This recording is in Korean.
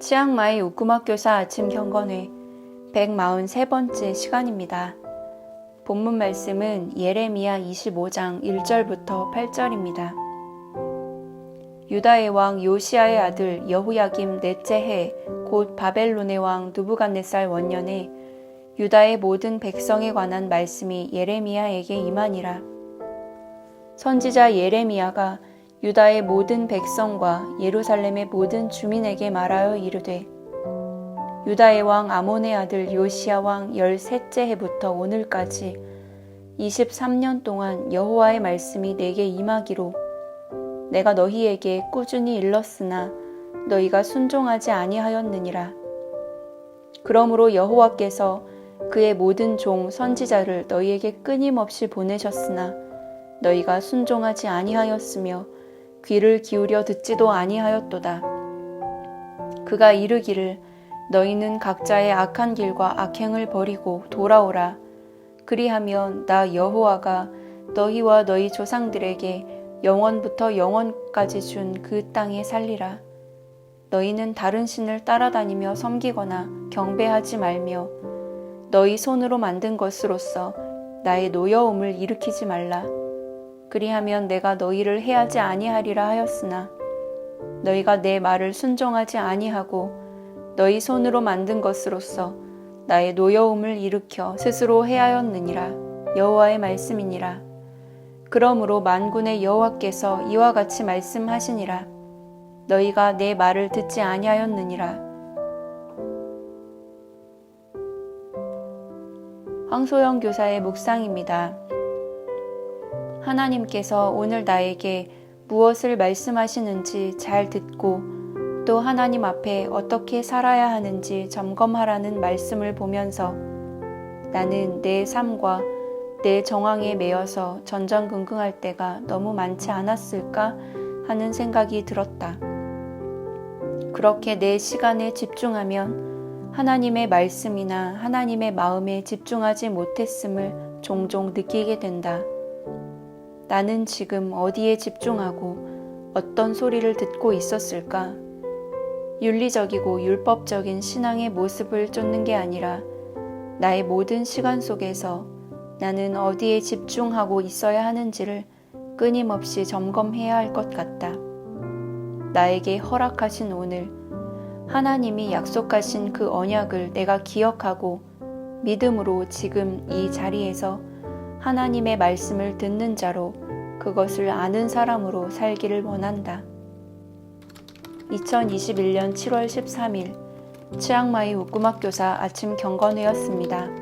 치앙마이 우꾸막교사 아침 경건회 143번째 시간입니다. 본문 말씀은 예레미야 25장 1절부터 8절입니다. 유다의 왕 요시아의 아들 여후야김 넷째 해 곧 바벨론의 왕 누부갓네살 원년에 유다의 모든 백성에 관한 말씀이 예레미야에게 임하니라. 선지자 예레미야가 유다의 모든 백성과 예루살렘의 모든 주민에게 말하여 이르되 유다의 왕 아몬의 아들 요시야 왕 열셋째 해부터 오늘까지 23년 동안 여호와의 말씀이 내게 임하기로 내가 너희에게 꾸준히 일렀으나 너희가 순종하지 아니하였느니라. 그러므로 여호와께서 그의 모든 종 선지자를 너희에게 끊임없이 보내셨으나 너희가 순종하지 아니하였으며 귀를 기울여 듣지도 아니하였도다. 그가 이르기를 너희는 각자의 악한 길과 악행을 버리고 돌아오라. 그리하면 나 여호와가 너희와 너희 조상들에게 영원부터 영원까지 준 그 땅에 살리라. 너희는 다른 신을 따라다니며 섬기거나 경배하지 말며 너희 손으로 만든 것으로서 나의 노여움을 일으키지 말라. 그리하면 내가 너희를 해하지 아니하리라 하였으나 너희가 내 말을 순종하지 아니하고 너희 손으로 만든 것으로서 나의 노여움을 일으켜 스스로 해하였느니라. 여호와의 말씀이니라. 그러므로 만군의 여호와께서 이와 같이 말씀하시니라. 너희가 내 말을 듣지 아니하였느니라. 황소영 교사의 묵상입니다. 하나님께서 오늘 나에게 무엇을 말씀하시는지 잘 듣고 또 하나님 앞에 어떻게 살아야 하는지 점검하라는 말씀을 보면서 나는 내 삶과 내 정황에 매여서 전전긍긍할 때가 너무 많지 않았을까 하는 생각이 들었다. 그렇게 내 시간에 집중하면 하나님의 말씀이나 하나님의 마음에 집중하지 못했음을 종종 느끼게 된다. 나는 지금 어디에 집중하고 어떤 소리를 듣고 있었을까? 윤리적이고 율법적인 신앙의 모습을 쫓는 게 아니라 나의 모든 시간 속에서 나는 어디에 집중하고 있어야 하는지를 끊임없이 점검해야 할 것 같다. 나에게 허락하신 오늘, 하나님이 약속하신 그 언약을 내가 기억하고 믿음으로 지금 이 자리에서 하나님의 말씀을 듣는 자로 그것을 아는 사람으로 살기를 원한다. 2021년 7월 13일 치앙마이 우꾸막교사 아침 경건회였습니다.